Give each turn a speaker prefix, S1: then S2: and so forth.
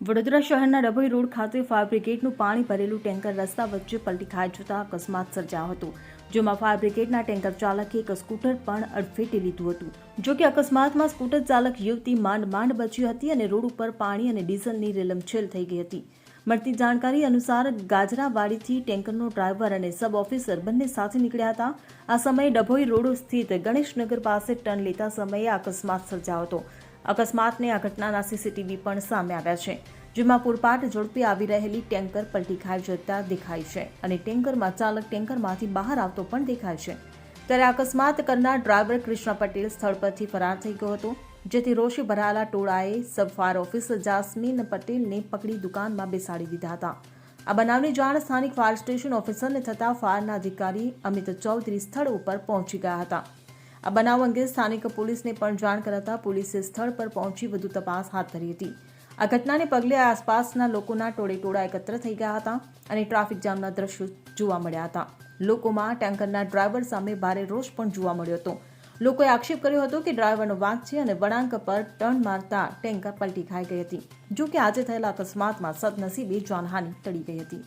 S1: વડોદરા શહેરના ડભોઈ રોડ ખાતે ફાયર બ્રિગેડનું પાણી ભરેલું ટેન્કર રસ્તા વચ્ચે પલટી ખાઈ જતા અકસ્માત સર્જાયો હતો, જેમાં ફાયર બ્રિગેડના ટેન્કર ચાલકે એક સ્કૂટર પણ અડફેટે લીધું હતું. જો કે અકસ્માતમાં સ્કૂટર ચાલક યુવતી માંડ માંડ બચી હતી અને રોડ ઉપર પાણી અને ડીઝલની રેલમછેલ થઈ ગઈ હતી. મળતી જાણકારી અનુસાર ગાજરાવાડીથી ટેન્કરનો ડ્રાઈવર અને સબ ઓફિસર બંને સાથે નીકળ્યા હતા. આ સમયે ડભોઈ રોડ સ્થિત ગણેશનગર પાસે ટર્ન લેતા સમયે અકસ્માત સર્જાયો હતો. અકસ્માતને આ ઘટનાના સીસીટીવી પણ સામે આવ્યા છે, જેમાં પૂરપાટ ઝડપે આવી રહેલી ટેન્કર પલટી ખાઈ જતા દેખાય છે અને ટેન્કરમાં ચાલક ટેન્કરમાંથી બહાર આવતો પણ દેખાય છે. ત્યારે અકસ્માત કરનાર ડ્રાઈવર કૃષ્ણ પટેલ સ્થળ પરથી ફરાર થઈ ગયો હતો, જેથી રોષે ભરાયેલા ટોળાએ સબ ફાયર ઓફિસર જાસ્મીન પટેલને પકડી દુકાનમાં બેસાડી દીધા હતા. આ બનાવની જાણ સ્થાનિક ફાયર સ્ટેશન ઓફિસરને થતાં ફાયરના અધિકારી અમિત ચૌધરી સ્થળ ઉપર પહોંચી ગયા હતા. આ બનાવ અંગે સ્થાનિક પોલીસને પણ જાણ કરાતા પોલીસે સ્થળ પર પહોંચી વધુ તપાસ હાથ ધરી હતી. આ ઘટનાને પગલે આસપાસના લોકોના ટોળે ટોળા એકત્ર થઈ ગયા હતા અને ટ્રાફિક જામના દ્રશ્યો જોવા મળ્યા હતા. લોકોમાં ટેન્કરના ડ્રાઈવર સામે ભારે રોષ પણ જોવા મળ્યો હતો. લોકોએ આક્ષેપ કર્યો હતો કે ડ્રાઈવરનો વાંક છે અને વળાંક પર ટર્ન મારતા ટેન્કર પલટી ખાઈ ગઈ હતી જો કે આજે થયેલા અકસ્માતમાં સદનસીબે જાનહાની ટળી ગઈ હતી.